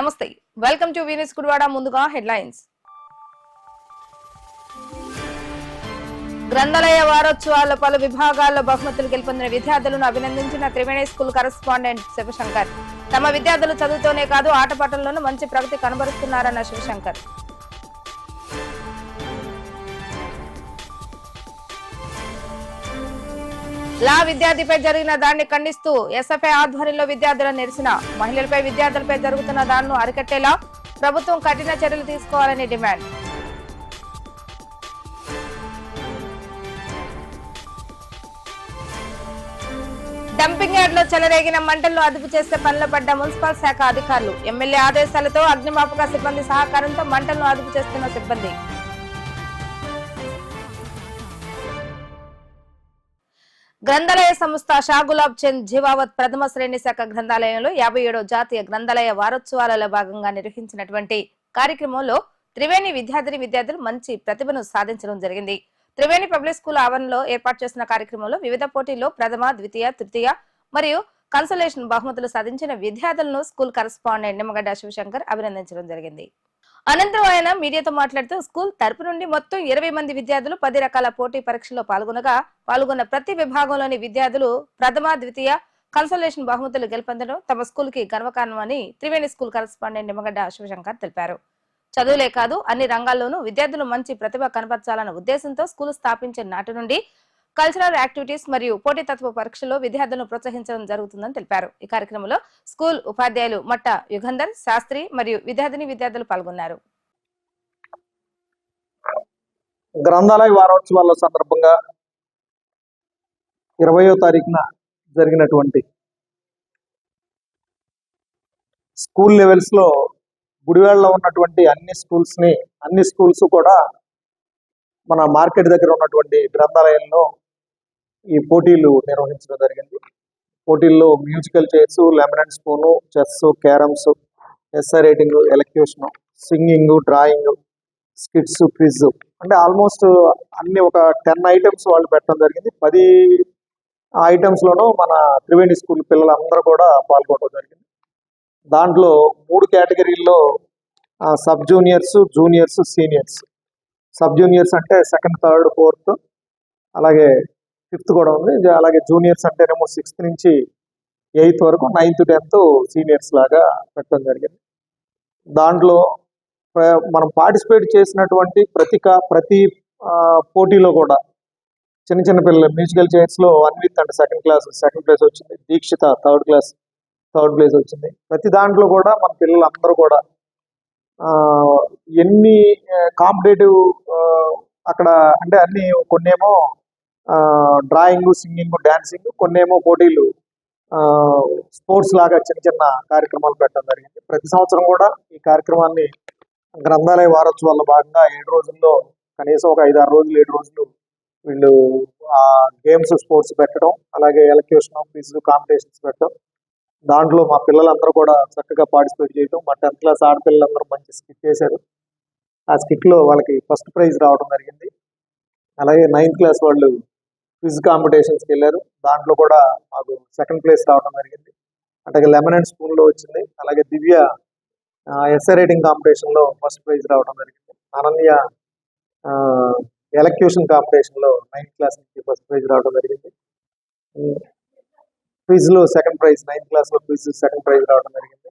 నమస్తే. Welcome to Venus కుడివాడ ముందుగా headlines గ్రంథాలయ వారోత్సవాల్లో పలు విభాగాల్లో బహుమతులు గెలుపొందిన విద్యార్థులను అభినందించిన త్రివేణి స్కూల్ కరెస్పాండెంట్ శివశంకర్. తమ విద్యార్థులు చదువుతోనే కాదు ఆటపాటల్లోనూ మంచి ప్రగతి కనబరుస్తున్నారన్న శివశంకర్. లా విద్యార్థిపై జరిగిన దాడిని ఖండిస్తూ ఎస్ఎఫ్ఐ ఆధ్వర్యంలో విద్యార్థుల నిరసన. మహిళలపై విద్యార్థులపై జరుగుతున్న దాడులను అరికట్టేలా ప్రభుత్వం కఠిన చర్యలు తీసుకోవాలని డిమాండ్. డంపింగ్ యార్డ్లో చెలరేగిన మంటలను అదుపు చేసే పనిలో పడ్డ మున్సిపల్ శాఖ అధికారులు. ఎమ్మెల్యే ఆదేశాలతో అగ్నిమాపక సిబ్బంది సహకారంతో మంటలను అదుపు చేస్తున్న సిబ్బంది. గ్రంథాలయ సంస్థ షాగులాబ్ చంద్ జీవావత్ ప్రథమ శ్రేణి శాఖ గ్రంథాలయంలో యాభై ఏడో జాతీయ గ్రంథాలయ వారోత్సవాలలో భాగంగా నిర్వహించినటువంటి కార్యక్రమంలో త్రివేణి విద్యార్థిని విద్యార్థులు మంచి ప్రతిభను సాధించడం జరిగింది. త్రివేణి పబ్లిక్ స్కూల్ ఆవరణలో ఏర్పాటు చేసిన కార్యక్రమంలో వివిధ పోటీల్లో ప్రథమ ద్వితీయ తృతీయ మరియు కన్సలేషన్ బహుమతులు సాధించిన విద్యార్థులను స్కూల్ కరస్పాండెంట్ నిమ్మగడ్డ శివశంకర్ అభినందించడం జరిగింది. అనంతరం ఆయన మీడియాతో మాట్లాడుతూ స్కూల్ తరపు నుండి మొత్తం ఇరవై మంది విద్యార్థులు పది రకాల పోటీ పరీక్షల్లో పాల్గొనగా పాల్గొన్న ప్రతి విభాగంలోని విద్యార్థులు ప్రథమ ద్వితీయ కన్సల్టేషన్ బహుమతులు గెలుపొందడం తమ స్కూల్కి గర్వకారణమని త్రివేణి స్కూల్ కరస్పాండెంట్ నిమ్మగడ్డ శివశంకర్ తెలిపారు. చదువులే కాదు అన్ని రంగాల్లోనూ విద్యార్థులు మంచి ప్రతిభ కనపరచాలన్న ఉద్దేశంతో స్కూల్ స్థాపించిన నాటి నుండి కల్చరల్ యాక్టివిటీస్ మరియు పోటీతత్వ పరీక్షలో విద్యార్థులను ప్రోత్సహించడం జరుగుతుందని తెలిపారు. ఈ కార్యక్రమంలో స్కూల్ ఉపాధ్యాయులు మట్ట యుగంధర్ శాస్త్రి మరియు విద్యార్థిని విద్యార్థులు పాల్గొన్నారు. గ్రంథాలయ వారోత్సవాల సందర్భంగా ఇరవయో తారీఖున జరిగినటువంటి స్కూల్ లెవెల్స్లో గుడివాడలో ఉన్నటువంటి అన్ని స్కూల్స్ని అన్ని స్కూల్స్ కూడా మన మార్కెట్ దగ్గర ఉన్నటువంటి గ్రంథాలయంలో ఈ పోటీలు నిర్వహించడం జరిగింది. పోటీల్లో musical chairs lemon spoon chess carroms essay writing elocution singing drawing skits quiz అంటే ఆల్మోస్ట్ అన్ని ఒక టెన్ ఐటమ్స్ వాళ్ళు పెట్టడం జరిగింది. పది ఐటమ్స్ లోనూ మన త్రివేణి స్కూల్ పిల్లలందరూ కూడా పాల్గొనడం జరిగింది. దాంట్లో మూడు కేటగిరీల్లో sub juniors juniors seniors. Sub juniors అంటే సెకండ్ థర్డ్ ఫోర్త్ అలాగే ఫిఫ్త్ కూడా ఉంది. అలాగే జూనియర్స్ అంటేనేమో సిక్స్త్ నుంచి ఎయిత్ వరకు నైన్త్ టెన్త్ సీనియర్స్ లాగా పెట్టడం జరిగింది. దాంట్లో మనం పార్టిసిపేట్ చేసినటువంటి ప్రతి ప్రతి ఆ, పోటీలో కూడా చిన్న చిన్న పిల్లలు మ్యూజికల్ చైర్స్లో అన్విత్ అంటే సెకండ్ క్లాస్ సెకండ్ ప్లేస్ వచ్చింది. Deekshitha third class third place వచ్చింది. ప్రతి దాంట్లో కూడా మన పిల్లలందరూ కూడా ఎన్ని కాంపిటేటివ్ అక్కడ అంటే అన్ని కొన్నేమో డ్రాయింగ్ సింగింగ్ డాన్సింగ్ కొన్నేమో పోటీలు స్పోర్ట్స్ లాగా చిన్న చిన్న కార్యక్రమాలు పెట్టడం జరిగింది. ప్రతి సంవత్సరం కూడా ఈ కార్యక్రమాన్ని గ్రంథాలయ వారోత్సవాల్లో భాగంగా ఏడు రోజుల్లో కనీసం ఒక ఐదు ఆరు రోజులు ఏడు రోజులు వీళ్ళు ఆ గేమ్స్ స్పోర్ట్స్ పెట్టడం అలాగే ఎలక్యూషన్ ఫీజ్ కాంపిటీషన్స్ పెట్టడం. దాంట్లో మా పిల్లలందరూ కూడా చక్కగా పార్టిసిపేట్ చేయడం మా టెన్త్ క్లాస్ ఆడపిల్లలందరూ మంచి స్కిట్ చేశారు. ఆ స్కిట్లో లో వాళ్ళకి ఫస్ట్ ప్రైజ్ రావడం జరిగింది. అలాగే నైన్త్ క్లాస్ వాళ్ళు క్విజ్ కాంపిటీషన్స్కి వెళ్ళారు. దాంట్లో కూడా మాకు సెకండ్ ప్లేస్ రావడం జరిగింది. అంటే లెమన్ అండ్ స్పూన్లో వచ్చింది. అలాగే దివ్య ఎస్ఏ రైటింగ్ కాంపిటీషన్లో ఫస్ట్ ప్రైజ్ రావడం జరిగింది. అనన్య ఎలక్యూషన్ కాంపిటీషన్లో నైన్త్ క్లాస్ నుంచి ఫస్ట్ ప్రైజ్ రావడం జరిగింది. క్విజ్లో సెకండ్ ప్రైజ్ నైన్త్ క్లాస్లో క్విజ్ సెకండ్ ప్రైజ్ రావడం జరిగింది.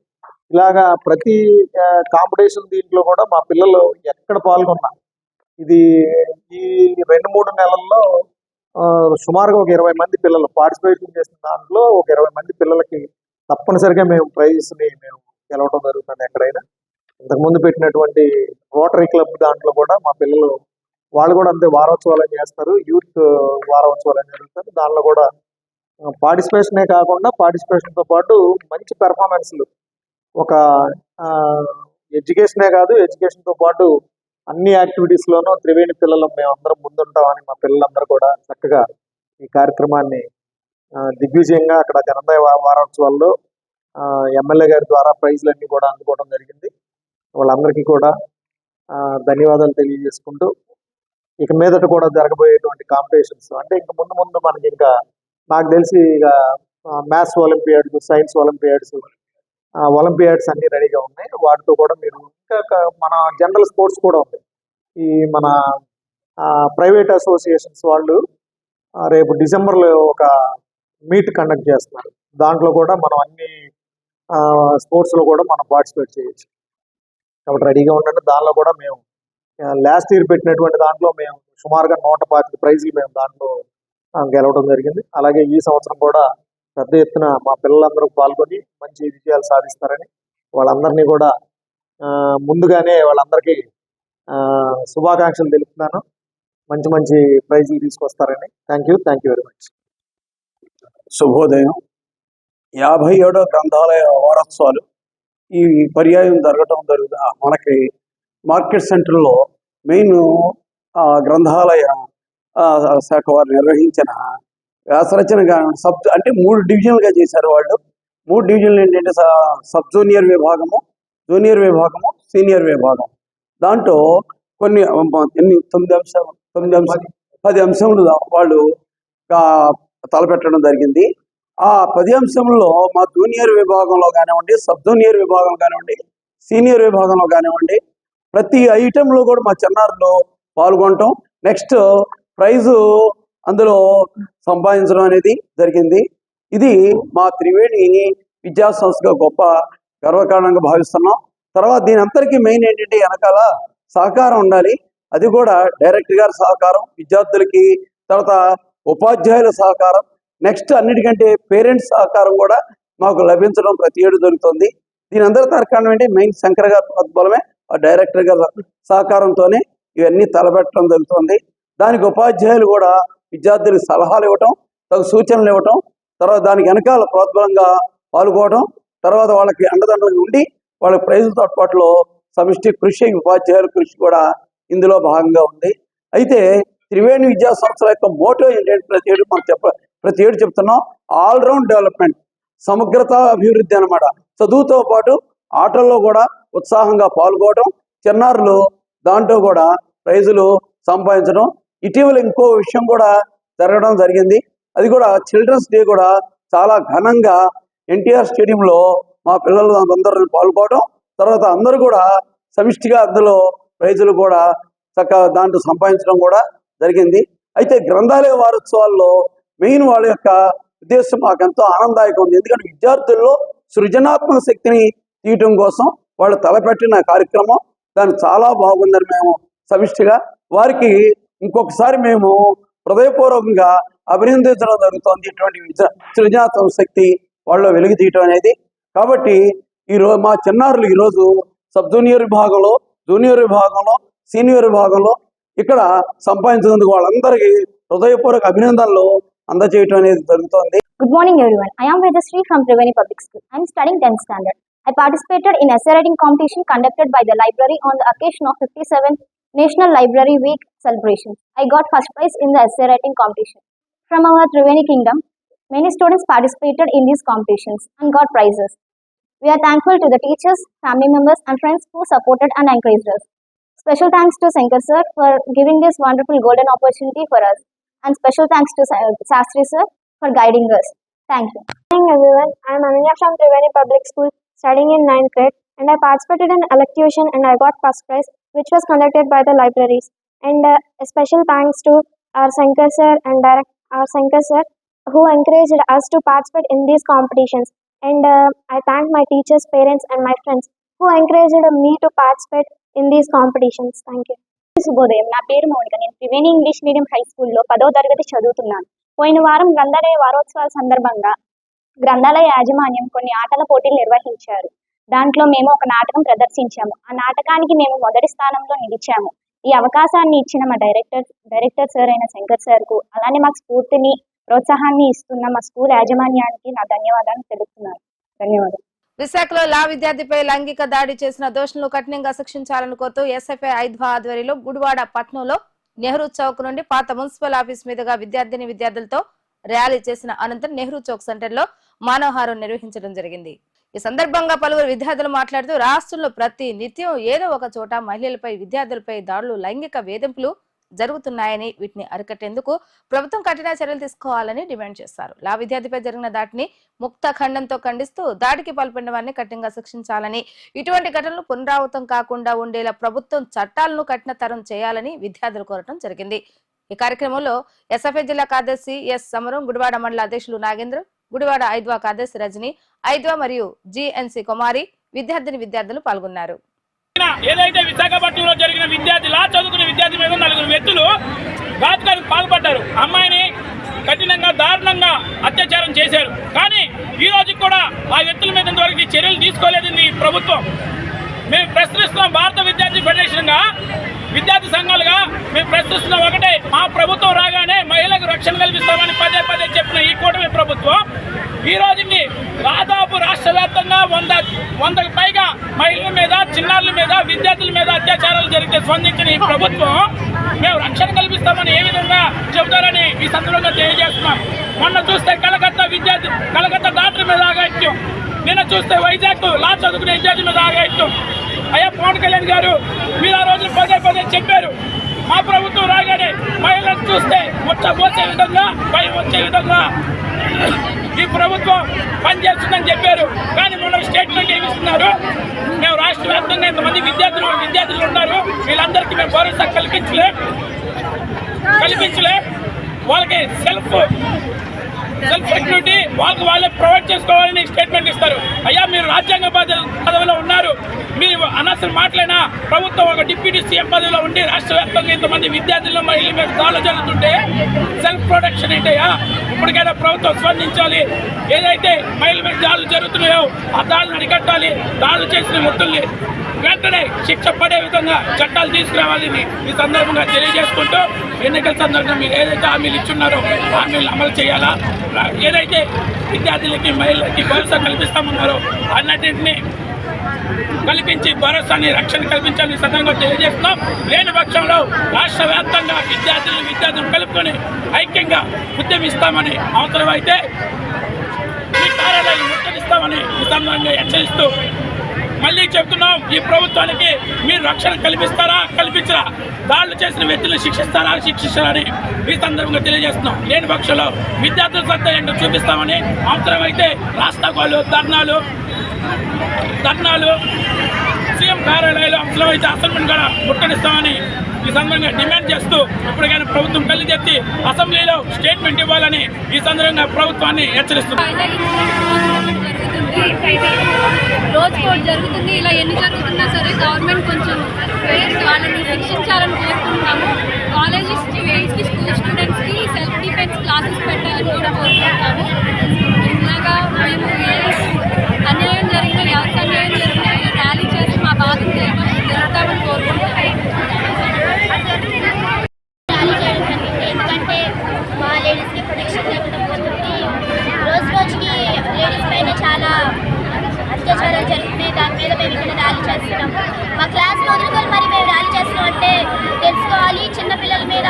ఇలాగా ప్రతి కాంపిటీషన్ దీంట్లో కూడా మా పిల్లలు ఎక్కడ పాల్గొన్నా ఇది ఈ రెండు మూడు నెలల్లో సుమారుగా ఒక ఇరవై మంది పిల్లలు పార్టిసిపేషన్ చేసిన దాంట్లో ఒక ఇరవై మంది పిల్లలకి తప్పనిసరిగా మేము ప్రైజ్ని మేము గెలవడం జరుగుతుంది ఎక్కడైనా. ఇంతకుముందు పెట్టినటువంటి రోటరీ క్లబ్ దాంట్లో కూడా మా పిల్లలు వాళ్ళు కూడా అంతే వారోత్సవాలు చేస్తారు. యూత్ వారోత్సవాలు జరుగుతుంది. జరుగుతారు దానిలో కూడా పార్టిసిపేషనే కాకుండా పార్టిసిపేషన్తో పాటు మంచి పెర్ఫార్మెన్స్లు ఒక ఎడ్యుకేషనే కాదు ఎడ్యుకేషన్తో పాటు అన్ని యాక్టివిటీస్లోనూ త్రివేణి పిల్లలు మేమందరం ముందుంటామని మా పిల్లలందరూ కూడా చక్కగా ఈ కార్యక్రమాన్ని దిగ్విజయంగా అక్కడ గ్రంథాలయ వారోత్సవాల్లో ఎమ్మెల్యే గారి ద్వారా ప్రైజ్లన్నీ కూడా అందుకోవడం జరిగింది. వాళ్ళందరికీ కూడా ఆ, ధన్యవాదాలు తెలియజేసుకుంటూ ఇక మీదట కూడా జరగబోయేటువంటి కాంపిటీషన్స్ అంటే ఇంకా ముందు ముందు మనకి ఇంకా నాకు తెలిసి ఇక maths olympiads science olympiads olympiads అన్ని రెడీగా ఉన్నాయి. వాటితో కూడా మీరు ఇంకా మన జనరల్ స్పోర్ట్స్ కూడా ఉంది. ఈ మన ప్రైవేట్ అసోసియేషన్స్ వాళ్ళు రేపు డిసెంబర్లో ఒక మీట్ కండక్ట్ చేస్తున్నారు. దాంట్లో కూడా మనం అన్ని స్పోర్ట్స్లో కూడా మనం పార్టిసిపేట్ చేయొచ్చు. కాబట్టి రెడీగా ఉండండి. దానిలో కూడా మేము లాస్ట్ ఇయర్ పెట్టినటువంటి దాంట్లో మేము సుమారుగా నూట పాతిక ప్రైజ్లు మేము దాంట్లో గెలవడం జరిగింది. అలాగే ఈ సంవత్సరం కూడా పెద్ద ఎత్తున మా పిల్లలందరూ పాల్గొని మంచి విజయాలు సాధిస్తారని వాళ్ళందరినీ కూడా ఆ, ముందుగానే వాళ్ళందరికీ ఆ, శుభాకాంక్షలు తెలుపుతున్నాను. మంచి మంచి ప్రైజులు తీసుకొస్తారని. Thank you thank you very much. శుభోదయం. యాభై ఏడో గ్రంథాలయ వారోత్సవాలు. ఈ పర్యాయం జరగటం జరుగుతుంది మనకి మార్కెట్ సెంటర్లో మెయిన్ ఆ, గ్రంథాలయ శాఖ వారు నిర్వహించిన వ్యాసరచన కానివ్వండి, సబ్ అంటే మూడు డివిజన్లుగా చేశారు వాళ్ళు. మూడు డివిజన్లు ఏంటంటే సబ్ జూనియర్ విభాగము జూనియర్ విభాగము సీనియర్ విభాగం. దాంట్లో కొన్ని ఎన్ని? తొమ్మిది అంశాలు తొమ్మిది అంశాలు పది. అంశములు వాళ్ళు తలపెట్టడం జరిగింది. ఆ పది అంశంలో మా జూనియర్ విభాగంలో కానివ్వండి సబ్ జూనియర్ విభాగం కానివ్వండి సీనియర్ విభాగంలో కానివ్వండి ప్రతి ఐటెంలో కూడా మా చిన్నారులు పాల్గొనటం. నెక్స్ట్ ప్రైజు అందులో సంపాదించడం అనేది జరిగింది. ఇది మా త్రివేణి విద్యా సంస్థగా గొప్ప గర్వకారణంగా భావిస్తున్నాం. తర్వాత దీని అంతరికీ మెయిన్ ఏంటంటే వెనకాల సహకారం ఉండాలి. అది కూడా డైరెక్టర్ గారి సహకారం విద్యార్థులకి తర్వాత ఉపాధ్యాయుల సహకారం నెక్స్ట్ అన్నిటికంటే పేరెంట్స్ సహకారం కూడా మాకు లభించడం ప్రతి ఏడు జరుగుతుంది. దీని అందరి కారణం ఏంటి? మెయిన్ శంకర్ గారి ప్రోద్బలమే ఆ డైరెక్టర్ గారి సహకారంతోనే ఇవన్నీ తలపెట్టడం జరుగుతుంది. దానికి ఉపాధ్యాయులు కూడా విద్యార్థులకు సలహాలు ఇవ్వటం తగు సూచనలు ఇవ్వటం తర్వాత దానికి వెనకాల ప్రోద్బలంగా పాల్గొవడం తర్వాత వాళ్ళకి అండదండలు ఉండి వాళ్ళ ప్రైజులతో పాటులో సమిష్టి కృషి ఉపాధ్యాయుల కృషి కూడా ఇందులో భాగంగా ఉంది. అయితే త్రివేణి విద్యా సంస్థల యొక్క మోటో ఏంటంటే ప్రతి ఏడు మనం చెప్ప ప్రతి ఏడు చెప్తున్నాం ఆల్రౌండ్ డెవలప్మెంట్ సమగ్రత అభివృద్ధి అనమాట చదువుతో పాటు ఆటల్లో కూడా ఉత్సాహంగా పాల్గొనడం చిన్నారులు దాంట్లో కూడా ప్రైజులు సంపాదించడం ఇటీవల ఇంకో విషయం కూడా జరగడం జరిగింది. అది కూడా చిల్డ్రన్స్ డే కూడా చాలా ఘనంగా ఎన్టీఆర్ స్టేడియంలో మా పిల్లలు అందరూ పాల్గొనడం తర్వాత అందరూ కూడా సమిష్టిగా అందులో ప్రైజులు కూడా చక్కగా దాంట్లో సంపాదించడం కూడా జరిగింది. అయితే గ్రంథాలయ వారోత్సవాల్లో మెయిన్ వాళ్ళ యొక్క ఉద్దేశం మాకు ఎంతో ఆనందదాయకం ఉంది. ఎందుకంటే విద్యార్థుల్లో సృజనాత్మక శక్తిని తీయటం కోసం వాళ్ళు తలపెట్టిన కార్యక్రమం. దాన్ని చాలా బాగుందని మేము సమిష్టిగా వారికి ఇంకొకసారి మేము హృదయపూర్వకంగా అభినందించడం జరుగుతోంది ఇటువంటి సృజనాత్మక శక్తి వాళ్ళు వెలుగు తీయటం అనేది కాబట్టి ఈరోజు మా చిన్నారులు ఈరోజు సబ్ జూనియర్ విభాగంలో జూనియర్ విభాగంలో సీనియర్ విభాగంలో ఇక్కడ సంపాదించినందుకు వాళ్ళందరికీ హృదయపూర్వక అభినందనలు అందజేయటం అనేది జరుగుతుంది good morning everyone I am Vedasri from Triveni public school I'm studying tenth standard I participated in essay writing competition conducted by the library on the occasion of 57th National Library Week celebration. I got first prize in the essay writing competition. From our Triveni Kingdom, many students participated in these competitions and got prizes. We are thankful to the teachers, family members, and friends who supported and encouraged us. Special thanks to Sankar sir for giving this wonderful golden opportunity for us, and special thanks to Sa- Sastri sir for guiding us. Thank you. Good morning everyone. I am Ananya from Triveni Public School studying in 9th grade and I participated in electrocution and I got first prize which was conducted by the libraries. And uh, a special thanks to our Sankar sir and direct our Sankar sir who encouraged us to participate in these competitions. And uh, I thank my teachers, parents and my friends who encouraged me to participate in these competitions. Thank you. శుభోదయం నా పేరు మౌనిక నేను Triveni English medium high స్కూల్లో పదో తరగతి చదువుతున్నాను పోయిన వారం గ్రంథాలయ వారోత్సవాల సందర్భంగా గ్రంథాలయ యాజమాన్యం కొన్ని ఆటల పోటీలు నిర్వహించారు దాంట్లో మేము ఒక నాటకం ప్రదర్శించాము. ఆ నాటకానికి మేము మొదటి స్థానంలో నిలిచాము. ఈ అవకాశాన్ని ఇచ్చిన మా డైరెక్టర్ డైరెక్టర్ సార్ అయిన శంకర్ సార్కు అలానే మాకు స్ఫూర్తిని ప్రోత్సాహాన్ని ఇస్తున్న మా స్కూల్ యాజమాన్యానికి నా ధన్యవాదాలు తెలుపుతున్నాను. ధన్యవాదాలు. విశాఖలో లా విద్యార్థిపై లైంగిక దాడి చేసిన దోషులను కఠినంగా శిక్షించాలని కోరుతూ ఎస్ఎఫ్ఐ ఐద్వా ఆధ్వర్యంలో గుడివాడ పట్నంలో నెహ్రూ చౌక్ నుండి పాత మున్సిపల్ ఆఫీస్ మీదుగా విద్యార్థిని విద్యార్థులతో ర్యాలీ చేసిన అనంతరం నెహ్రూ చౌక్ సెంటర్లో మానవహారం నిర్వహించడం జరిగింది. ఈ సందర్భంగా పలువురు విద్యార్థులు మాట్లాడుతూ రాష్ట్రంలో ప్రతి నిత్యం ఏదో ఒక చోట మహిళలపై విద్యార్థులపై దాడులు లైంగిక వేధింపులు జరుగుతున్నాయని వీటిని అరికట్టేందుకు ప్రభుత్వం కఠిన చర్యలు తీసుకోవాలని డిమాండ్ చేశారు. లా విద్యార్థిపై జరిగిన దాటిని ముక్త ఖండంతో ఖండిస్తూ దాడికి పాల్పడిన వారిని కఠినంగా శిక్షించాలని ఇటువంటి ఘటనలు పునరావృతం కాకుండా ఉండేలా ప్రభుత్వం చట్టాలను కఠినతరం చేయాలని విద్యార్థులు కోరటం జరిగింది. ఈ కార్యక్రమంలో ఎస్ఎఫ్ఐ జిల్లా కార్యదర్శి ఎస్ సమరం గుడివాడ మండల అధ్యక్షులు నాగేంద్ర గుడివాడ ఐద్వా కాదర్శి రజని ఐద్వా మరియు జిఎన్సి కుమారి విద్యార్థిని విద్యార్థులు పాల్గొన్నారు. ఏదైతే విశాఖపట్నంలో జరిగిన విద్యార్థి లా చదువుకున్న విద్యార్థి మీద నలుగురు వ్యక్తులు ఘాతుకానికి పాల్పడ్డారు. అమ్మాయిని కఠినంగా దారుణంగా అత్యాచారం చేశారు. కానీ ఈ రోజు కూడా ఆ వ్యక్తుల మీద ఇంతవరకు చర్యలు తీసుకోలేదు ప్రభుత్వం. మేము ప్రశ్నిస్తున్నాం భారత విద్యార్థి ఫెడరేషన్గా విద్యార్థి సంఘాలుగా. మేము ప్రశ్నిస్తున్నాం ఒకటే మా ప్రభుత్వం రాగానే మహిళలకు రక్షణ కల్పిస్తామని పదే పదే చెప్పిన ఈ కూటమి ప్రభుత్వం. ఈ రోజుకి దాదాపు రాష్ట్ర వ్యాప్తంగా వంద వందకు పైగా మహిళల మీద చిన్నారుల మీద విద్యార్థుల మీద అత్యాచారాలు జరిగితే స్పందించిన ఈ ప్రభుత్వం మేము రక్షణ కల్పిస్తామని ఏ విధంగా చెబుతారని ఈ సందర్భంగా తెలియజేస్తున్నాం. మొన్న చూస్తే కలకత్తా విద్యార్థి కలకత్తా డాక్టర్ మీద ఆగాయిత్యం నిన్న చూస్తే వైజాగ్ లా చదువుకునే విద్యార్థి మీద ఆగాయిత్యం అయ్యా పవన్ కళ్యాణ్ గారు మీరు ఆ రోజు పదే పదే చెప్పారు. మా ప్రభుత్వం రాగానే మహిళలను చూస్తే ముచ్చ పోసే విధంగా భయం వచ్చే విధంగా ఈ ప్రభుత్వం పనిచేస్తుందని చెప్పారు. కానీ మొన్న స్టేట్మెంట్ ఏమిస్తున్నారు? మేము రాష్ట్ర వ్యాప్తంగా ఇంతమంది విద్యార్థులు విద్యార్థులు ఉన్నారు. వీళ్ళందరికీ మేము భరోసా కల్పించలే కల్పించలే. వాళ్ళకి సెల్ఫ్ సెల్ఫ్ సెక్యూరిటీ వాళ్ళకి వాళ్ళే ప్రొవైడ్ చేసుకోవాలని స్టేట్మెంట్ ఇస్తారు. అయ్యా మీరు రాజ్యాంగ పదవిలో ఉన్నారు. మీరు అనవసరం మాట్లాడినా ప్రభుత్వం ఒక డిప్యూటీ సీఎం పదవిలో ఉండి రాష్ట్ర వ్యాప్తంగా ఇంతమంది విద్యార్థులు మహిళల మీద దాడులు జరుగుతుంటే సెల్ఫ్ ప్రొటెక్షన్ ఏంటయ్యా ఇప్పటికైనా ప్రభుత్వం స్పందించాలి. ఏదైతే మహిళల మీద దాడులు జరుగుతున్నాయో ఆ దాడులను అరికట్టాలి. దాడులు చేసిన వ్యక్తుల్ని వెంటనే శిక్ష పడే విధంగా చట్టాలు తీసుకురావాలని ఈ సందర్భంగా తెలియజేసుకుంటూ ఎన్నికల సందర్భంగా మీరు ఏదైతే హామీలు ఇచ్చున్నారో హామీలు అమలు చేయాలా? ఏదైతే విద్యార్థులకి మహిళలకి భరోసా కల్పిస్తామన్నారో అన్నింటినీ కల్పించి భరోసాని రక్షణ కల్పించాలని సతంగా సందర్భంగా తెలియజేస్తున్నాం. లేని పక్షంలో రాష్ట్ర వ్యాప్తంగా విద్యార్థులు విద్యార్థులు కలుపుకొని ఐక్యంగా ఉద్యమిస్తామని అవసరమైతే ఈ కార్యాలయం ముట్టడిస్తామని ఈ సందర్భంగా హెచ్చరిస్తూ మళ్ళీ చెప్తున్నాం ఈ ప్రభుత్వానికి మీరు రక్షణ కల్పిస్తారా కల్పించరా? దాడులు చేసిన వ్యక్తులను శిక్షిస్తారా శిక్షిస్తారని ఈ సందర్భంగా తెలియజేస్తున్నాం. లేని పక్షంలో విద్యార్థుల సత్తా ఏంటో చూపిస్తామని అవసరమైతే రాష్ట్రాలు ధర్నాలు ధర్నాలు సీఎం కార్యాలయాలు అవసరమైతే అసెంబ్లీని కూడా ముట్టడిస్తామని ఈ సందర్భంగా డిమాండ్ చేస్తూ ఇప్పటికైనా ప్రభుత్వం కళ్ళు తెచ్చి అసెంబ్లీలో స్టేట్మెంట్ ఇవ్వాలని ఈ సందర్భంగా ప్రభుత్వాన్ని హెచ్చరిస్తున్నాం. రోజు జరుగుతుంది. ఇలా ఎన్ని జరుగుతున్నా సరే గవర్నమెంట్ కొంచెం వాళ్ళని శిక్షించాలని కోరుకుంటున్నాము. కాలేజెస్కి వేస్కి స్కూల్ స్టూడెంట్స్కి సెల్ఫ్ డిఫెన్స్ క్లాసెస్ పెట్టాలని కూడా కోరుకుంటున్నాము. ఇలాగా మేము ఏ అన్యాయం జరిగినా ఎవరికి అన్యాయం జరిగినా ఇలా ర్యాలీ చేసి మా బాధను తెలుపుతామని కోరుకుంటున్నాము ర్యాలీ చేయడం జరిగింది ఎందుకంటే మా లేడీస్కి ప్రొటెక్షన్ లేకుండా పోతుంది రోజు రోజుకి లేడీస్ పైన చాలా అత్యాచారాలు జరుగుతున్నాయి దాని మీద మేము ఇక్కడ ర్యాలీ చేస్తున్నాం. మా క్లాస్ వదులుకొని మరి మేము ర్యాలీ చేస్తున్నాం అంటే తెలుసుకోవాలి. చిన్నపిల్లల మీద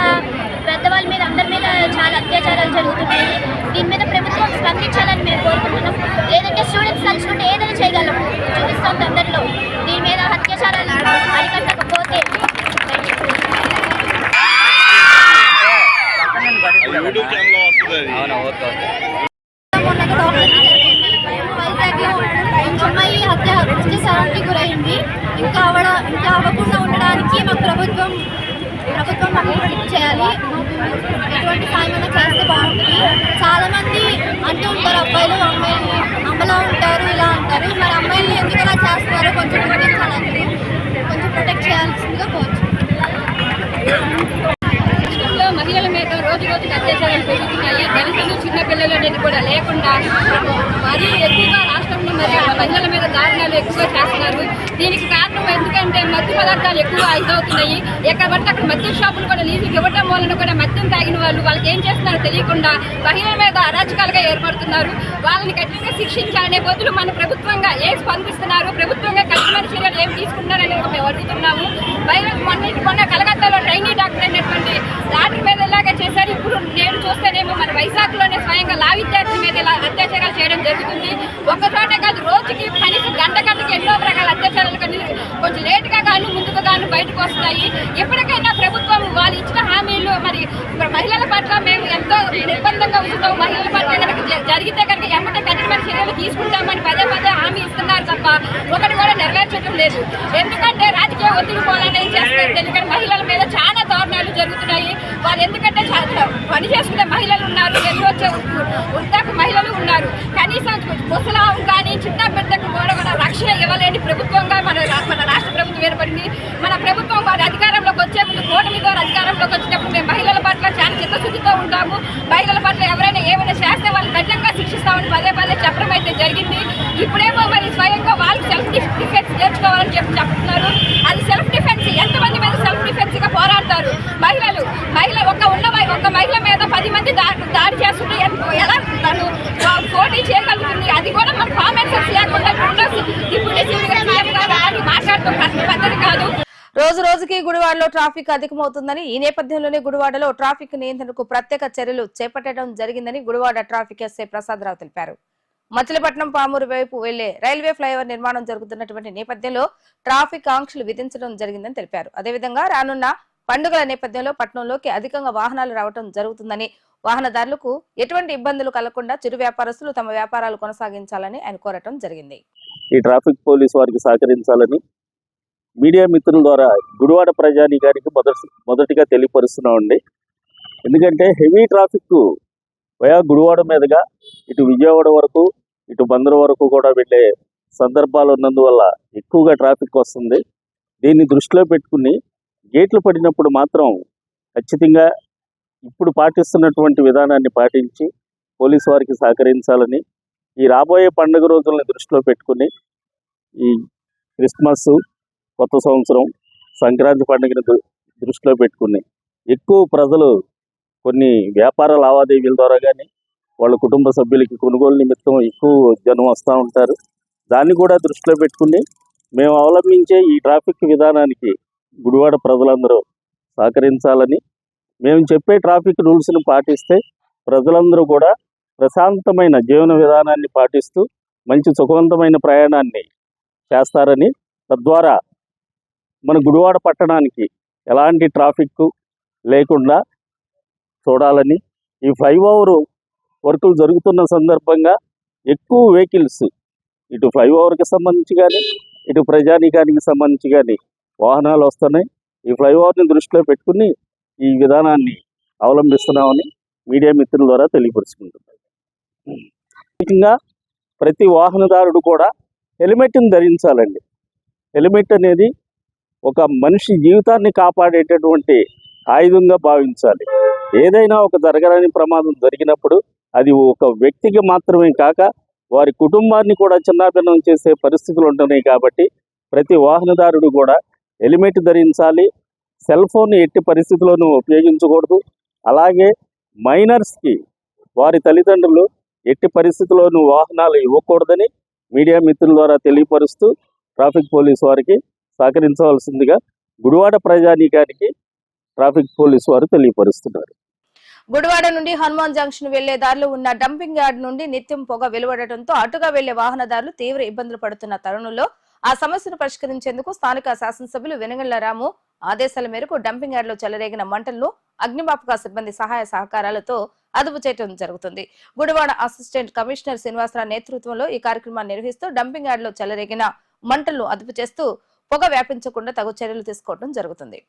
పెద్దవాళ్ళ మీద అందరి మీద చాలా అత్యాచారాలు జరుగుతున్నాయి. దీని మీద ప్రభుత్వం స్పందించాలని మేము కోరుకుంటున్నాం. లేదంటే స్టూడెంట్స్ తలుచుకుంటే ఏదైనా చేయగలం. చూపిస్తాం అందరిలో దీని మీద అత్యాచారాలు అరికట్టకపోతే మొన్న డాక్టర్ వైజాగ్లో ఒక అమ్మాయి హత్య హత్యాచారానికి గురైంది ఇంకా అవడ ఇంకా అవ్వకుండా ఉండడానికి మాకు ప్రభుత్వం ప్రభుత్వం మాకు ప్రొటెక్ట్ చేయాలి మాకు ఎటువంటి సాయం చేస్తే బాగుంటుంది చాలా మంది అంటూ ఉంటారు అబ్బాయిలు అమ్మాయిలు అమ్మలా ఉంటారు ఇలా అంటారు మరి అమ్మాయిలు ఎందుకు ఇలా చేస్తున్నారో కొంచెం గుర్తించాలని కొంచెం ప్రొటెక్ట్ చేయాల్సిందిగా కోరుచు రాష్ట్రంలో మహిళల మీద రోజు రోజుకి అత్యాచారాలు పెరుగుతున్నాయి దళితులు చిన్నపిల్లలు అనేది కూడా లేకుండా మరీ ఎక్కువగా రాష్ట్రంలో కారణాలు ఎక్కువ చేస్తున్నారు. దీనికి కారణం ఎందుకంటే మద్య పదార్థాలు ఎక్కువ ఇదవుతున్నాయి ఎక్కడ పడితే అక్కడ మద్యం షాపులు కూడా లీజుకి ఇవ్వడం వలన కూడా మద్యం తాగిన వాళ్ళు వాళ్ళకి ఏం చేస్తున్నారో తెలియకుండా మహిళల మీద అరాచకాలుగా ఏర్పడుతున్నారు. వాళ్ళని కఠినంగా శిక్షించాలనే బదులు మన ప్రభుత్వంగా ఏం స్పందిస్తున్నారు? ప్రభుత్వంగా కఠినమైన చర్యలు ఏం తీసుకుంటున్నారని మేము అడుగుతున్నాము. బయట మొన్న మొన్న కలకత్తాలో ట్రైనీ డాక్టర్ అయినటువంటి డాక్టర్ మీద ఇలాగా చేశారు? ఇప్పుడు నేను చూస్తేనేమో మన వైజాగ్లోనే స్వయంగా లా విద్యార్థి మీద ఇలా అత్యాచారాలు చేయడం జరుగుతుంది. ఒక చోట కాదు రోజుకి కనీసం గంట గంటకి ఎన్నో రకాల అత్యాచారాలు కానీ కొంచెం లేటుగా కానీ ముందుగా కానీ బయటకు వస్తున్నాయి. ఎప్పటికైనా ప్రభుత్వం వాళ్ళు ఇచ్చిన హామీలు మరి మహిళల పట్ల మేము ఎంతో నిర్బంధంగా ఉంచుతాం. మహిళల పట్ల కనుక జరిగితే కనుక ఎమ్మటే కఠినమైన చర్యలు తీసుకుంటామని పదే పదే హామీ ఇస్తున్నారు తప్ప ఒకటి కూడా నెరవేర్చడం లేదు. ఎందుకంటే రాజకీయ ఒత్తిడి పోలనే చేస్తారు ఎందుకంటే మహిళల మీద చాలా దారుణాలు జరుగుతున్నాయి. వాళ్ళు ఎందుకంటే పని చేసుకునే మహిళలు ఉన్నారు. ఎన్ని వచ్చే వృద్ధాకు మహిళలు ఉన్నారు. కనీసం ముసలాం కానీ చిన్న పెద్ద రక్షణ ఇవ్వలేని ప్రభుత్వంగా మన మన రాష్ట్ర ప్రభుత్వం ఏర్పడింది. మన ప్రభుత్వం వారి అధికారం వచ్చే ముందు కూటమి ద్వారా అధికారంలోకి వచ్చేటప్పుడు మేము మహిళల పట్ల చాలా చిత్తశుద్ధితో ఉంటాము. మహిళల పట్ల ఎవరైనా ఏమైనా చేస్తే వాళ్ళు ఖచ్చితంగా శిక్షిస్తామని పదే పదే చెప్పడం అయితే జరిగింది. ఇప్పుడేమో మరి స్వయంగా వాళ్ళు సెల్ఫ్ డిఫెన్స్ నేర్చుకోవాలని చెప్పి చెప్తున్నారు. అది సెల్ఫ్ డిఫెన్స్ ఎంతమంది మీద సెల్ఫ్ డిఫెన్స్గా పోరాడతారు? మహిళలు మహిళ ఒక ఉన్న ఒక మహిళ మీద పది మంది దాడి దాడి చేస్తుంటే ఎలా తను పోటీ చేయగలుగుతుంది? అది కూడా మన కామెంట్ లేకుండా ఇప్పుడు ఇప్పుడు మాట్లాడుతూ పద్ధతి కాదు. రోజు రోజుకి గుడివాడలో ట్రాఫిక్ అధికమవుతుందని ఈ నేపథ్యంలోనే గుడివాడలో ట్రాఫిక్ నియంత్రణకు ప్రత్యేక చర్యలు చేపట్టడం జరిగిందని గుడివాడ ట్రాఫిక్ ఎస్ఐ ప్రసాదరావు తెలిపారు. మచిలీపట్నం పామూరు వైపు వెళ్ళే రైల్వే ఫ్లైఓవర్ నిర్మాణం జరుగుతున్నటువంటి నేపథ్యంలో ట్రాఫిక్ ఆంక్షలు విధించడం జరిగిందని తెలిపారు. అదేవిధంగా రానున్న పండుగల నేపథ్యంలో పట్టణంలోకి అధికంగా వాహనాలు రావడం జరుగుతుందని వాహనదారులకు ఎటువంటి ఇబ్బందులు కలగకుండా చిరు వ్యాపారస్తులు తమ వ్యాపారాలు కొనసాగించాలని ఆయన కోరటం జరిగింది. ఈ ట్రాఫిక్ పోలీస్ వారికి సహకరించాలని మీడియా మిత్రుల ద్వారా గుడివాడ ప్రజానీకానికి మొదటి మొదటిగా తెలియపరుస్తున్నామండి ఎందుకంటే హెవీ ట్రాఫిక్ వయా గుడివాడ మీదుగా ఇటు విజయవాడ వరకు ఇటు బందరు వరకు కూడా వెళ్ళే సందర్భాలు ఉన్నందువల్ల ఎక్కువగా ట్రాఫిక్ వస్తుంది. దీన్ని దృష్టిలో పెట్టుకుని గేట్లు పడినప్పుడు మాత్రం ఖచ్చితంగా ఇప్పుడు పాటిస్తున్నటువంటి విధానాన్ని పాటించి పోలీసు వారికి సహకరించాలని ఈ రాబోయే పండుగ రోజుల్ని దృష్టిలో పెట్టుకుని ఈ క్రిస్మస్ కొత్త సంవత్సరం సంక్రాంతి పండుగను దృష్టిలో పెట్టుకుని ఎక్కువ ప్రజలు కొన్ని వ్యాపార లావాదేవీల ద్వారా కానీ వాళ్ళ కుటుంబ సభ్యులకి కొనుగోలు నిమిత్తం ఎక్కువ జనం వస్తూ ఉంటారు. దాన్ని కూడా దృష్టిలో పెట్టుకుని మేము అవలంబించే ఈ ట్రాఫిక్ విధానానికి గుడివాడ ప్రజలందరూ సహకరించాలని మేము చెప్పే ట్రాఫిక్ రూల్స్ని పాటిస్తే ప్రజలందరూ కూడా ప్రశాంతమైన జీవన విధానాన్ని పాటిస్తూ మంచి సుఖవంతమైన ప్రయాణాన్ని చేస్తారని తద్వారా మన గుడివాడ పట్టణానికి ఎలాంటి ట్రాఫిక్ లేకుండా చూడాలని ఈ ఫైవ్ ఓవర్ వర్కులు జరుగుతున్న సందర్భంగా ఎక్కువ వెహికల్స్ ఇటు ఫ్లై ఓవర్కి సంబంధించి కానీ ఇటు ప్రజానీకానికి సంబంధించి కానీ వాహనాలు వస్తున్నాయి. ఈ ఫ్లైఓవర్ని దృష్టిలో పెట్టుకుని ఈ విధానాన్ని అవలంబిస్తున్నామని మీడియా మిత్రుల ద్వారా తెలియపరుచుకుంటున్నాను. ముఖ్యంగా ప్రతి వాహనదారుడు కూడా హెల్మెట్ని ధరించాలండి. హెల్మెట్ అనేది ఒక మనిషి జీవితాన్ని కాపాడేటటువంటి ఆయుధంగా భావించాలి. ఏదైనా ఒక జరగరాని ప్రమాదం జరిగినప్పుడు అది ఒక వ్యక్తికి మాత్రమే కాక వారి కుటుంబాన్ని కూడా చిన్నాభిన్నం చేసే పరిస్థితులు ఉంటున్నాయి కాబట్టి ప్రతి వాహనదారుడు కూడా హెల్మెట్ ధరించాలి సెల్ ఫోన్ ఎట్టి పరిస్థితుల్లోనూ ఉపయోగించకూడదు. అలాగే మైనర్స్కి వారి తల్లిదండ్రులు ఎట్టి పరిస్థితుల్లోనూ వాహనాలు ఇవ్వకూడదని మీడియా మిత్రుల ద్వారా తెలియపరుస్తూ ట్రాఫిక్ పోలీస్ వారికి సహకరించవలసిందిగా గుడివాడ ప్రజానీకానికి ట్రాఫిక్ పోలీస్ వారు తెలియపరుస్తున్నారు. గుడివాడ నుండి హనుమాన్ జంక్షన్ వెళ్ళే దారిలో ఉన్న డంపింగ్ యార్డ్ నుండి నిత్యం పొగ వెలువడటంతో అటుగా వెళ్ళే వాహనదారులు తీవ్ర ఇబ్బందులు పడుతున్న తరుణంలో ఆ సమస్యను పరిష్కరించేందుకు స్థానిక శాసనసభ్యులు వెనగళ్ళ రాము ఆదేశాల మేరకు డంపింగ్ యార్డ్లో చెలరేగిన మంటలను అగ్నిమాపక సిబ్బంది సహాయ సహకారాలతో అదుపు చేయడం జరుగుతుంది. గుడివాడ అసిస్టెంట్ కమిషనర్ శ్రీనివాసరావు నేతృత్వంలో ఈ కార్యక్రమాన్ని నిర్వహిస్తూ డంపింగ్ యార్డ్లో చెలరేగిన మంటలను అదుపు చేస్తూ పొగ వ్యాపించకుండా తగు చర్యలు తీసుకోవడం జరుగుతుంది.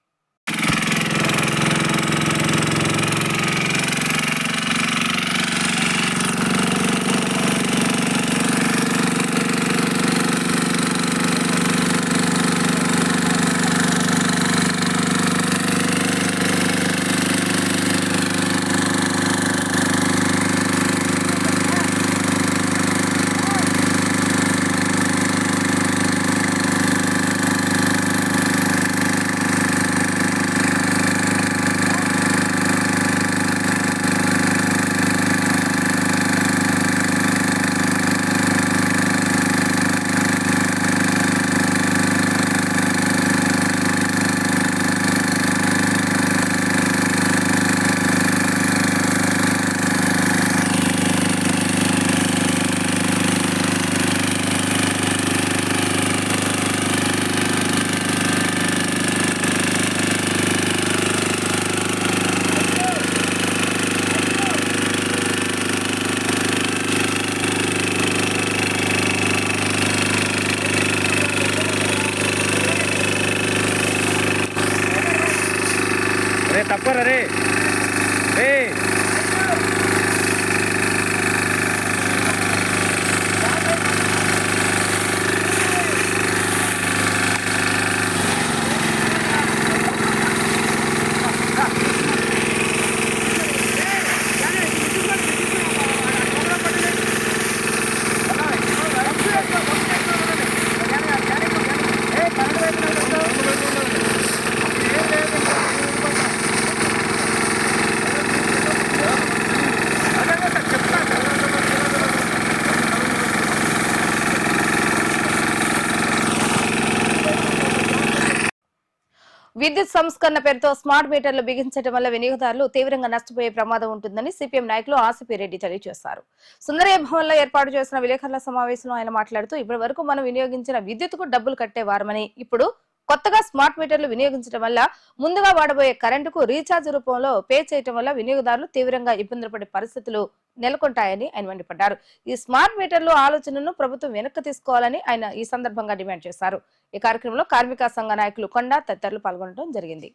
సంస్కరణ పేరుతో స్మార్ట్ మీటర్లు బిగించడం వల్ల వినియోగదారులు తీవ్రంగా నష్టపోయే ప్రమాదం ఉంటుందని సిపిఎం నాయకులు ఆసిపిరెడ్డి తెలియజేశారు. సుందరయ్య భవన్లో ఏర్పాటు చేసిన విలేకరుల సమావేశంలో ఆయన మాట్లాడుతూ ఇప్పటి వరకు మనం వినియోగించిన విద్యుత్కు డబ్బులు కట్టేవారమని ఇప్పుడు కొత్తగా స్మార్ట్ మీటర్లు వినియోగించడం వల్ల ముందుగా వాడబోయే కరెంటుకు రీఛార్జ్ రూపంలో పే చేయడం వల్ల వినియోగదారులు తీవ్రంగా ఇబ్బందులు పడే పరిస్థితులు నెలకొంటాయని ఆయన మండిపడ్డారు. ఈ స్మార్ట్ మీటర్లు ఆలోచనను ప్రభుత్వం వెనక్కి తీసుకోవాలని ఆయన ఈ సందర్భంగా డిమాండ్ చేశారు. ఈ కార్యక్రమంలో కార్మిక సంఘ నాయకులు కొండ తదితరులు పాల్గొనడం జరిగింది.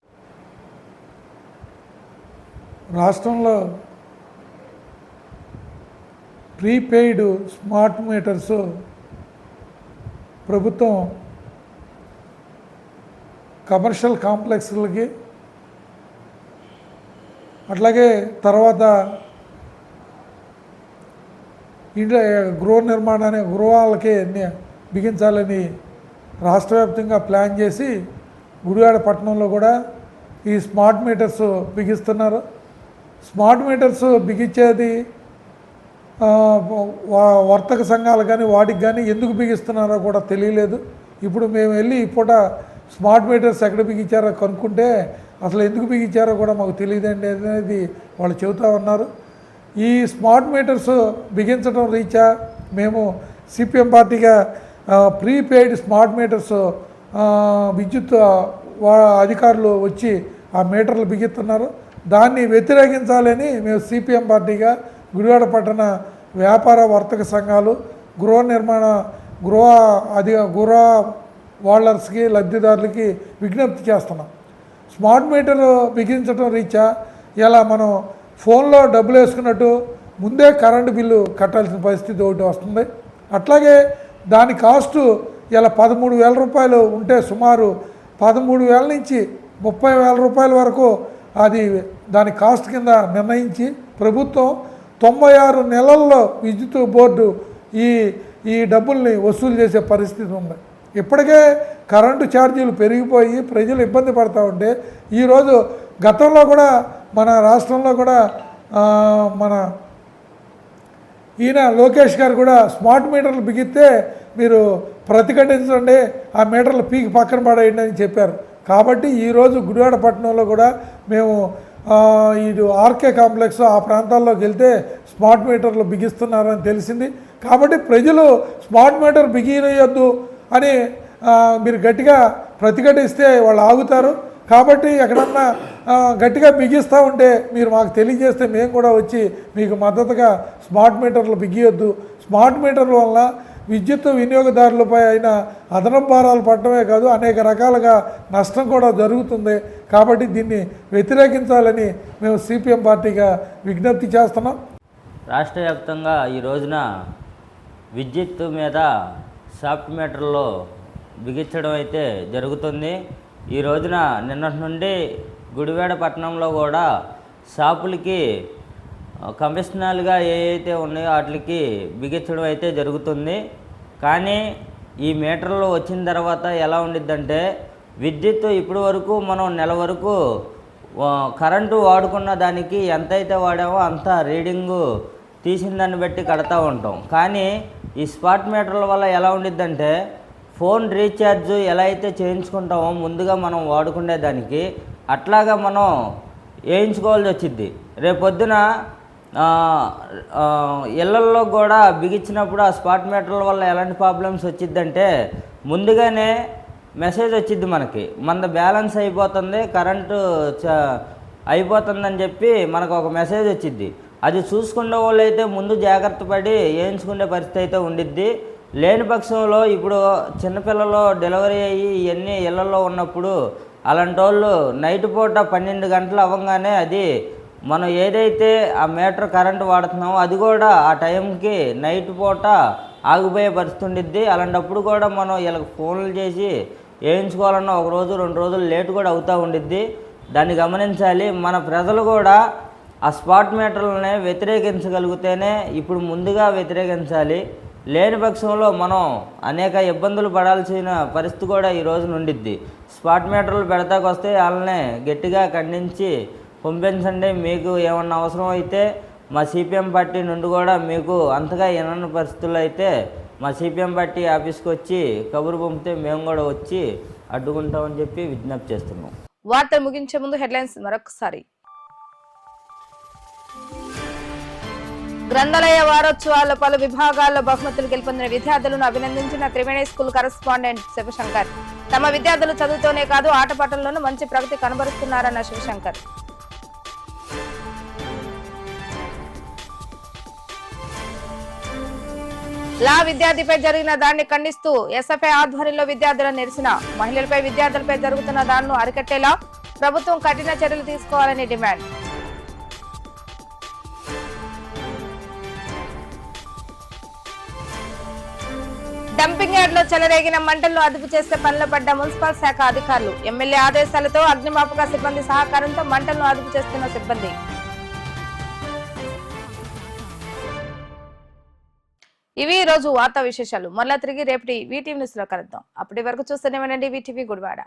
రాష్ట్రంలో ప్రీపెయిడ్ స్మార్ట్ మీటర్స్ ప్రభుత్వం కమర్షియల్ కాంప్లెక్స్లకి అట్లాగే తర్వాత ఇంట్లో గృహ నిర్మాణాన్ని గృహాలకి బిగించాలని రాష్ట్రవ్యాప్తంగా ప్లాన్ చేసి గుడివాడ పట్టణంలో కూడా ఈ స్మార్ట్ మీటర్స్ బిగిస్తున్నారు. స్మార్ట్ మీటర్స్ బిగించేది వర్తక సంఘాలు కానీ వాటికి కానీ ఎందుకు బిగిస్తున్నారో కూడా తెలియలేదు. ఇప్పుడు మేము వెళ్ళి పూట స్మార్ట్ మీటర్స్ ఎక్కడ బిగించారో కనుక్కుంటే అసలు ఎందుకు బిగించారో కూడా మాకు తెలియదండి అనేది వాళ్ళు చెబుతూ ఉన్నారు. ఈ స్మార్ట్ మీటర్స్ బిగించడం రీచా మేము సిపిఎం పార్టీగా ప్రీపెయిడ్ స్మార్ట్ మీటర్స్ విద్యుత్ వా అధికారులు వచ్చి ఆ మీటర్లు బిగిస్తున్నారు. దాన్ని వ్యతిరేకించాలని మేము సిపిఎం పార్టీగా గుడివాడ పట్టణ వ్యాపార వర్తక సంఘాలు గృహ నిర్మాణ గృహ అధి గృహ వాళ్ళర్స్కి లబ్ధిదారులకి విజ్ఞప్తి చేస్తున్నాం. స్మార్ట్ మీటర్ బిగించడం రీత్యా ఇలా మనం ఫోన్లో డబ్బులు వేసుకున్నట్టు ముందే కరెంటు బిల్లు కట్టాల్సిన పరిస్థితి ఒకటి వస్తుంది. అట్లాగే దాని కాస్టు ఇలా పదమూడు వేల రూపాయలు ఉంటే సుమారు పదమూడు వేల నుంచి ముప్పై వేల రూపాయల వరకు అది దాని కాస్ట్ కింద నిర్ణయించి ప్రభుత్వం తొంభై ఆరు నెలల్లో విద్యుత్ బోర్డు ఈ ఈ డబ్బుల్ని వసూలు చేసే పరిస్థితి ఉంది. ఇప్పటికే కరెంటు ఛార్జీలు పెరిగిపోయి ప్రజలు ఇబ్బంది పడతా ఉంటే ఈరోజు గతంలో కూడా మన రాష్ట్రంలో కూడా మన ఈయన లోకేష్ గారు కూడా స్మార్ట్ మీటర్లు బిగిస్తే మీరు ప్రతిఘటించండి ఆ మీటర్లు పీకి పక్కన పడేయండి అని చెప్పారు. కాబట్టి ఈరోజు గుడివాడ పట్టణంలో కూడా మేము ఇది ఆర్కే కాంప్లెక్స్ ఆ ప్రాంతాల్లోకి వెళ్తే స్మార్ట్ మీటర్లు బిగిస్తున్నారని తెలిసింది. కాబట్టి ప్రజలు స్మార్ట్ మీటర్ బిగియొద్దు అని మీరు గట్టిగా ప్రతిఘటిస్తే వాళ్ళు ఆగుతారు. కాబట్టి ఎక్కడన్నా గట్టిగా బిగిస్తూ ఉంటే మీరు మాకు తెలియజేస్తే మేము కూడా వచ్చి మీకు మద్దతుగా స్మార్ట్ మీటర్లు బిగియొద్దు. స్మార్ట్ మీటర్ల వల్ల విద్యుత్ వినియోగదారులపై అయిన అదనపు భారాలు పడటమే కాదు అనేక రకాలుగా నష్టం కూడా జరుగుతుంది. కాబట్టి దీన్ని వ్యతిరేకించాలని మేము సిపిఎం పార్టీగా విజ్ఞప్తి చేస్తున్నాం. రాష్ట్ర వ్యాప్తంగా ఈ రోజున విద్యుత్ మీద సాఫ్ట్ మీటర్లో బిగించడం అయితే జరుగుతుంది. ఈ రోజున నిన్నటి నుండి గుడివాడ పట్టణంలో కూడా షాపులకి కమిషనల్గా ఏవైతే ఉన్నాయో వాటికి బిగించడం అయితే జరుగుతుంది. కానీ ఈ మీటర్లు వచ్చిన తర్వాత ఎలా ఉండిద్దంటే విద్యుత్ ఇప్పటి వరకు మనం నెల వరకు కరెంటు వాడుకున్న దానికి ఎంతైతే వాడామో అంత రీడింగు తీసిన దాన్ని బట్టి కడతా ఉంటాం. కానీ ఈ స్పాట్ మీటర్ల వల్ల ఎలా ఉండిద్దంటే ఫోన్ రీఛార్జ్ ఎలా అయితే చేయించుకుంటామో ముందుగా మనం వాడుకునే దానికి అట్లాగా మనం వేయించుకోవాల్సి వచ్చింది రేపొద్దున ఇళ్ళల్లో కూడా బిగించినప్పుడు ఆ స్పాట్ మీటర్ల వల్ల ఎలాంటి ప్రాబ్లమ్స్ వచ్చిందంటే ముందుగానే మెసేజ్ వచ్చింది మనకి. మన బ్యాలెన్స్ అయిపోతుంది కరెంటు చ అయిపోతుందని చెప్పి మనకు ఒక మెసేజ్ వచ్చింది అది చూసుకునే వాళ్ళు అయితే ముందు జాగ్రత్త పడి వేయించుకునే పరిస్థితి అయితే ఉండిద్ది. లేని పక్షంలో ఇప్పుడు చిన్నపిల్లలు డెలివరీ అయ్యి ఇవన్నీ ఇళ్ళలో ఉన్నప్పుడు అలాంటి వాళ్ళు నైట్ పూట పన్నెండు గంటలు అవ్వగానే అది మనం ఏదైతే ఆ మీటర్ కరెంట్ వాడుతున్నామో అది కూడా ఆ టైంకి నైట్ పూట ఆగిపోయే పరిస్థితి అలాంటప్పుడు కూడా మనం వీళ్ళకి ఫోన్లు చేసి వేయించుకోవాలన్నా ఒక రోజు రెండు రోజులు లేట్ కూడా అవుతూ ఉండిద్ది. దాన్ని గమనించాలి. మన ప్రజలు కూడా ఆ స్పాట్ మీటర్లని వ్యతిరేకించగలిగితేనే ఇప్పుడు ముందుగా వ్యతిరేకించాలి. లేని పక్షంలో మనం అనేక ఇబ్బందులు పడాల్సిన పరిస్థితి కూడా ఈ రోజు స్పాట్ మీటర్లు పెడతాకొస్తే వాళ్ళని గట్టిగా ఖండించి పంపించండి మీకు ఏమన్నా అవసరం అయితే మా సిపిఎం పార్టీ నుండి కూడా మీకు అంతగా వినని పరిస్థితుల్లో అయితే మా సిపిఎం పార్టీ ఆఫీస్కి వచ్చి కబురు పంపితే మేము కూడా వచ్చి అడ్డుకుంటామని చెప్పి విజ్ఞప్తి చేస్తున్నాం. వార్తలు ముగించే ముందు హెడ్లైన్స్ మరొకసారి. గ్రంథాలయ వారోత్సవాల్లో పలు విభాగాల్లో బహుమతులు గెలుపొందిన విద్యార్థులను అభినందించిన త్రివేణి స్కూల్ కరెస్పాండెంట్ శివశంకర్. తమ విద్యార్థులు చదువుతోనే కాదు ఆటపాటల్లోనూ మంచి ప్రగతి కనబరుస్తున్నారన్న శివశంకర్. లా విద్యార్థిపై జరిగిన దాన్ని ఖండిస్తూ ఎస్ఎఫ్ఐ ఆధ్వర్యంలో విద్యార్థుల నిరసన. మహిళలపై విద్యార్థులపై జరుగుతున్న దాడులను అరికట్టేలా ప్రభుత్వం కఠిన చర్యలు తీసుకోవాలని డిమాండ్. డంపింగ్ యార్డ్లో చెలరేగిన మంటలను అదుపు చేసే పనిలో పడ్డ మున్సిపల్ శాఖ అధికారులు ఎమ్మెల్యే ఆదేశాలతో అగ్నిమాపక సిబ్బంది సహకారంతో మంటలను అదుపు చేస్తున్న సిబ్బంది. ఇవి ఈ రోజు వార్తా విశేషాలు. మరలా తిరిగి రేపటి వీటీవీ న్యూస్లో కలుద్దాం. అప్పటి వరకు చూస్తూనే ఉండండి వీటీవీ గుడివాడ.